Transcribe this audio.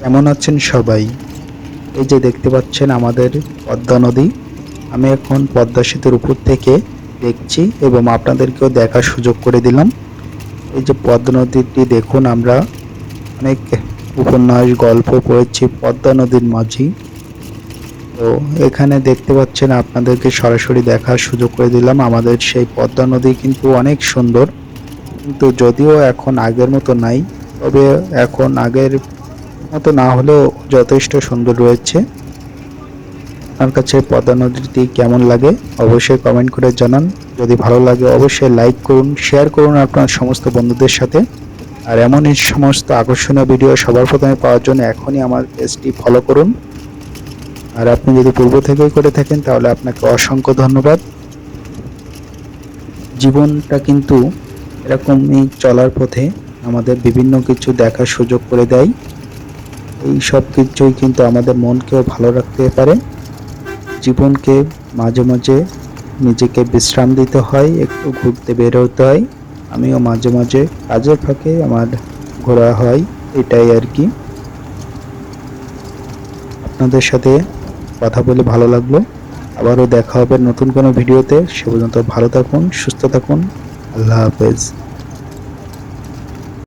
কেমন আছেন সবাই? এই যে দেখতে পাচ্ছেন আমাদের পদ্মা নদী। আমি এখন পদ্মা সেতুর উপর থেকে দেখছি এবং আপনাদেরকেও দেখার সুযোগ করে দিলাম। এই যে পদ্মা নদীটি দেখুন আমরা অনেক উপন্যাস, গল্প পড়েছি পদ্মা নদীর মাঝি। তো এখানে দেখতে পাচ্ছেন আপনাদেরকে সরাসরি দেখার সুযোগ করে দিলাম। আমাদের সেই পদ্মা নদী কিন্তু অনেক সুন্দর। কিন্তু যদিও এখন আগের মতো নাই, তবে এখন আগের মতো না হলেও যথেষ্ট সুন্দর রয়েছে। আপনার কাছে পদ্মা নদীটি কেমন লাগে অবশ্যই কমেন্ট করে জানান। যদি ভালো লাগে অবশ্যই লাইক করুন শেয়ার করুন আপনার সমস্ত বন্ধুদের সাথে। আর এমনই সমস্ত আকর্ষণীয় ভিডিও সবার প্রথমে পাওয়ার জন্য এখনই আমার পেজটি ফলো করুন। আর আপনি যদি পূর্ব থেকেই করে থাকেন, তাহলে আপনাকে অসংখ্য ধন্যবাদ। জীবনটা কিন্তু এরকমই চলার পথে আমাদের বিভিন্ন কিছু দেখার সুযোগ করে দেয়। এই সব কিছুই কিন্তু আমাদের মনকেও ভালো রাখতে পারে। জীবনকে মাঝে মাঝে নিজেকে বিশ্রাম দিতে হয়, একটু ঘুরতে বের হতে হয়। আমিও মাঝে মাঝে কাজের ফাঁকে আমার ঘোরা হয়, এটাই আর কি। আপনাদের সাথে কথা বলে ভালো লাগল। আবারও দেখা হবে নতুন কোনো ভিডিওতে। সে পর্যন্ত ভালো থাকুন, সুস্থ থাকুন। আল্লাহ হাফেজ।